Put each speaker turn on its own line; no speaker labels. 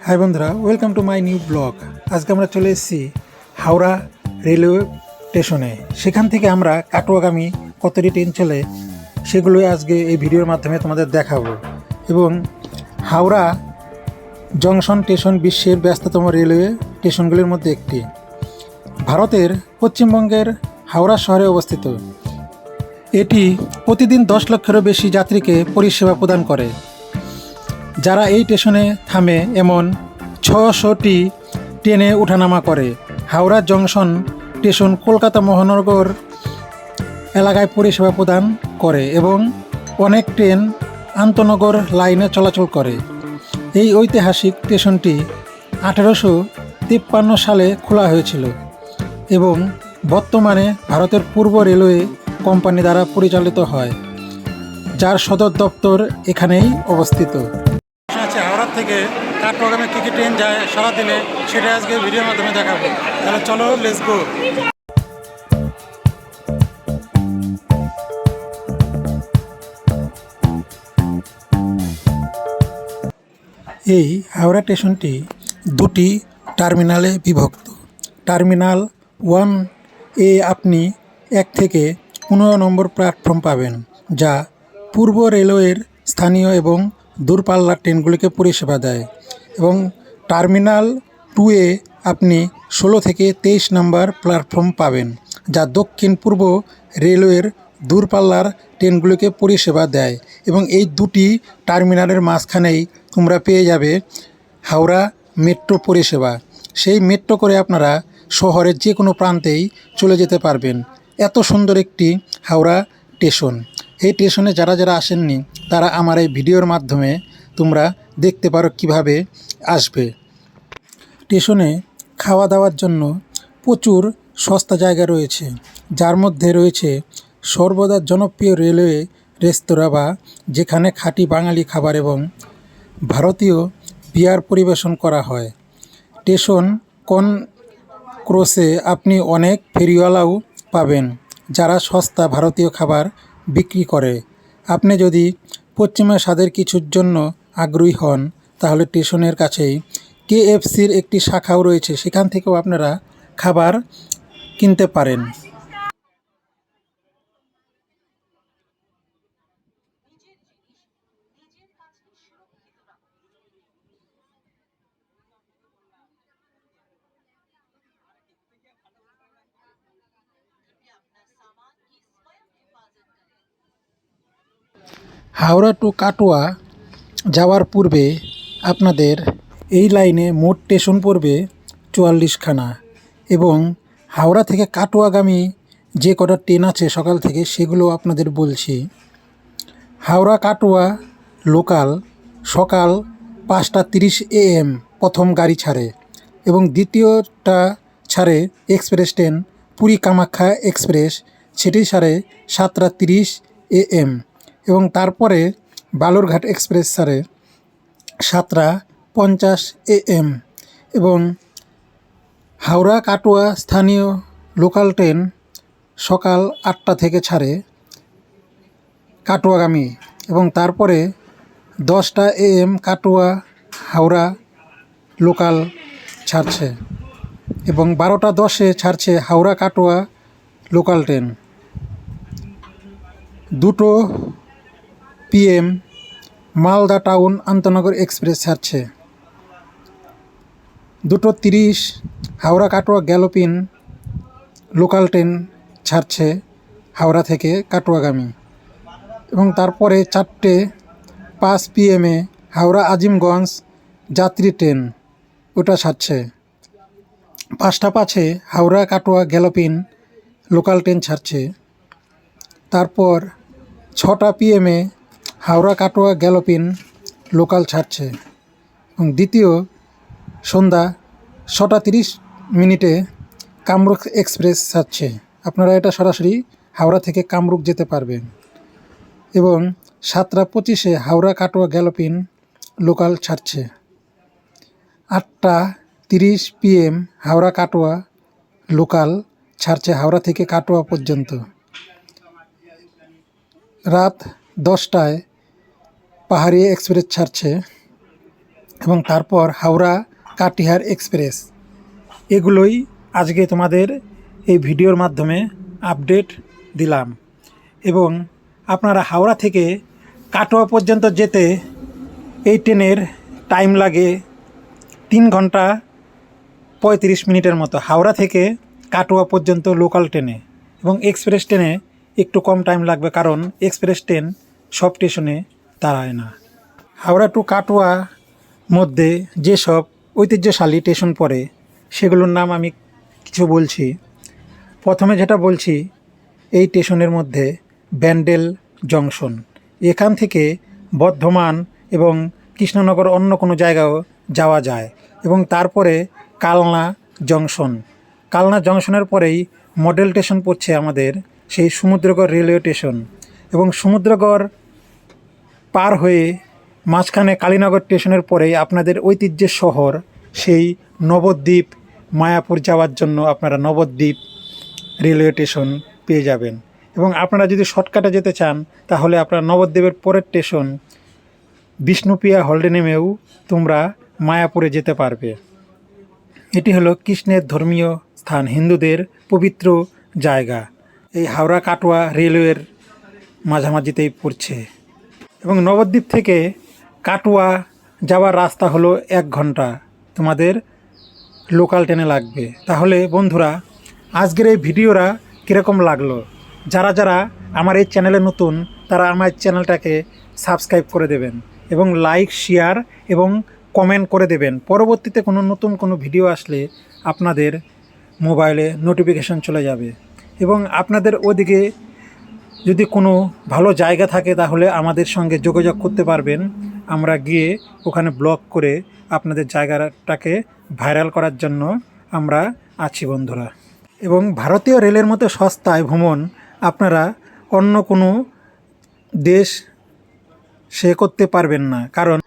High বন্ধুরা welcome to my new blog আজকে আমরা চলে এসেছি হাওড়া রেলওয়ে স্টেশনে সেখান থেকে আমরা কাটোয়াগামী কতটি ট্রেন চলে সেগুলো আজকে এই ভিডিওর মাধ্যমে তোমাদের দেখাবো। এবং হাওড়া জংশন স্টেশন বিশ্বের ব্যস্ততম রেলওয়ে স্টেশনগুলির মধ্যে একটি। ভারতের পশ্চিমবঙ্গের হাওড়া শহরে অবস্থিত। এটি প্রতিদিন দশ লক্ষেরও বেশি যাত্রীকে পরিষেবা প্রদান করে। যারা এই স্টেশনে থামে এমন ছশোটি ট্রেনে ওঠানামা করে। হাওড়া জংশন স্টেশন কলকাতা মহানগর এলাকায় পরিষেবা প্রদান করে এবং অনেক ট্রেন আন্তনগর লাইনে চলাচল করে। এই ঐতিহাসিক স্টেশনটি আঠেরোশো তিপ্পান্ন সালে খোলা হয়েছিল এবং বর্তমানে ভারতের পূর্ব রেলওয়ে কোম্পানি দ্বারা পরিচালিত হয়, যার সদর দপ্তর এখানেই অবস্থিত। থেকে কাঠপ্রোগ্রামে কী কী ট্রেন যায় সারাদিনে সেটা আজকে ভিডিওর মাধ্যমে দেখাবো। তাহলে চলো লেটস গো এই হাওড়া স্টেশনটি দুটি টার্মিনালে বিভক্ত। টার্মিনাল ওয়ান এ আপনি এক থেকে পনেরো নম্বর প্ল্যাটফর্ম পাবেন, যা পূর্ব রেলওয়ের স্থানীয় এবং দূরপাল্লার ট্রেনগুলিকে পরিষেবা দেয় এবং টার্মিনাল টু এ আপনি ষোলো থেকে তেইশ নম্বর প্ল্যাটফর্ম পাবেন, যা দক্ষিণ পূর্ব রেলওয়ের দূরপাল্লার ট্রেনগুলিকে পরিষেবা দেয় এবং এই দুটি টার্মিনালের মাঝখানেই তোমরা পেয়ে যাবে হাওড়া মেট্রো পরিষেবা। সেই মেট্রো করে আপনারা শহরের যে কোনো প্রান্তেই চলে যেতে পারবেন। এত সুন্দর একটি হাওড়া স্টেশন। এই স্টেশনে যারা যারা আসেননি, তারা আমার এই ভিডিওর মাধ্যমে তোমরা দেখতে পারো কীভাবে আসবে। স্টেশনে খাওয়া দাওয়ার জন্য প্রচুর সস্তা জায়গা রয়েছে, যার মধ্যে রয়েছে সর্বদা জনপ্রিয় রেলওয়ে, রেস্তোরাঁ বা যেখানে খাঁটি বাঙালি খাবার এবং ভারতীয় বিয়ার পরিবেশন করা হয়। স্টেশন কোন ক্রসে আপনি অনেক ফেরিওয়ালাও পাবেন, যারা সস্তা ভারতীয় খাবার বিক্রি করে। আপনি যদি পশ্চিমা স্বাদের কিছুর জন্য আগ্রহী হন, তাহলে স্টেশনের কাছেই কেএফসির একটি শাখাও রয়েছে। সেখান থেকেও আপনারা খাবার কিনতে পারেন। হাওড়া টু কাটোয়া যাওয়ার পূর্বে আপনাদের এই লাইনে মোট স্টেশন পড়বে চুয়াল্লিশখানা এবং হাওড়া থেকে কাটোয়াগামী যে কটা ট্রেন আছে সকাল থেকে সেগুলো আপনাদের বলছি। হাওড়া কাটোয়া লোকাল সকাল পাঁচটা তিরিশ এএম প্রথম গাড়ি ছাড়ে এবং দ্বিতীয়টা ছাড়ে express train Puri Kamakhya express, সেটি ছাড়ে সাতটা তিরিশ এএম। এবং তারপরে বালুরঘাট এক্সপ্রেস ছাড়ে সাতটা পঞ্চাশ এ এম এবং হাওড়া কাটোয়া স্থানীয় লোকাল ট্রেন সকাল আটটা থেকে ছাড়ে কাটোয়াগামী এবং তারপরে দশটা A M Katwa Howrah local ছাড়ছে এবং বারোটা দশে ছাড়ছে হাওড়া কাটোয়া লোকাল ট্রেন। দুটো পিএম মালদা টাউন আন্তনগর এক্সপ্রেস ছাড়ছে। দুটো তিরিশ Howrah Katwa galloping local train ছাড়ছে হাওড়া থেকে কাটোয়াগামী। এবং তারপরে চারটে পাঁচ পিএমে হাওড়া আজিমগঞ্জ যাত্রী ট্রেন, ওটা ছাড়ছে। পাঁচটা পাঁচে Howrah Katwa galloping local train ছাড়ছে। তারপর ছটা পিএমে হাওড়া কাটোয়া গ্যালোপিন লোকাল ছাড়ছে এবং দ্বিতীয় সন্ধ্যা ছটা তিরিশ মিনিটে কামরূপ এক্সপ্রেস ছাড়ছে। আপনারা এটা সরাসরি হাওড়া থেকে কামরূপ যেতে পারবেন এবং সাতটা পঁচিশে হাওড়া কাটোয়া গ্যালোপিন লোকাল ছাড়ছে। আটটা তিরিশ পিএম হাওড়া কাটোয়া লোকাল ছাড়ছে হাওড়া থেকে কাটোয়া পর্যন্ত। রাত দশটায় পাহাড়ি এক্সপ্রেস ছাড়ছে এবং তারপর হাওড়া কাটিহার এক্সপ্রেস। এগুলোই আজকে তোমাদের এই ভিডিওর মাধ্যমে আপডেট দিলাম। এবং আপনারা হাওড়া থেকে কাটোয়া পর্যন্ত যেতে এই ট্রেনের টাইম লাগে তিন ঘণ্টা পঁয়ত্রিশ মিনিটের মতো হাওড়া থেকে কাটোয়া পর্যন্ত লোকাল ট্রেনে। এবং এক্সপ্রেস ট্রেনে একটু কম টাইম লাগবে কারণ এক্সপ্রেস ট্রেন সব স্টেশনে দাঁড়ায় না। হাওড়া টু কাটোয়া মধ্যে যেসব ঐতিহ্যশালী স্টেশন পড়ে, সেগুলোর নাম আমি কিছু বলছি। প্রথমে যেটা বলছি, এই স্টেশনের মধ্যে ব্যান্ডেল জংশন। এখান থেকে বর্ধমান এবং কৃষ্ণনগর অন্য কোনো জায়গাও যাওয়া যায় এবং তারপরে কালনা জংশন। কালনা জংশনের পরেই মডেল স্টেশন পড়ছে আমাদের সেই সমুদ্রগড় রেলওয়ে স্টেশন এবং সমুদ্রগড় পার হয়ে মাঝখানে কালীনগর স্টেশনের পরেই আপনাদের ঐতিহ্যের শহর, সেই নবদ্বীপ, মায়াপুর যাওয়ার জন্য আপনারা নবদ্বীপ রেলওয়ে স্টেশন পেয়ে যাবেন। এবং আপনারা যদি শর্টকাটে যেতে চান, তাহলে আপনারা নবদ্বীপের পরের স্টেশন বিষ্ণুপ্রিয়া হলডে নেমেও তোমরা মায়াপুরে যেতে পারবে। এটি হলো কৃষ্ণের ধর্মীয় স্থান, হিন্দুদের পবিত্র জায়গা। এই হাওড়া কাটোয়া রেলওয়ের মাঝামাঝিতেই পড়ছে। এবং নবদ্বীপ থেকে কাটোয়া যাওয়ার রাস্তা হলো এক ঘণ্টা। তোমাদের লোকাল ট্রেনে লাগবে। তাহলে বন্ধুরা, আজকের এই ভিডিওরা কীরকম লাগল? যারা যারা আমার এই চ্যানেলে নতুন, তারা আমার চ্যানেলটাকে সাবস্ক্রাইব করে দেবেন এবং লাইক, শেয়ার এবং কমেন্ট করে দেবেন। পরবর্তীতে কোনো নতুন কোনো ভিডিও আসলে আপনাদের মোবাইলে নোটিফিকেশন চলে যাবে। এবং আপনাদের ওদিকে যদি কোনো ভালো জায়গা থাকে তাহলে আমাদের সঙ্গে যোগাযোগ করতে পারবেন। আমরা গিয়ে ওখানে ব্লক করে আপনাদের জায়গাটাকে ভাইরাল করার জন্য আমরা আছি বন্ধুরা। এবং ভারতীয় রেলের মতো সস্তায় ভ্রমণ আপনারা অন্য কোনো দেশ সে করতে পারবেন না। কারণ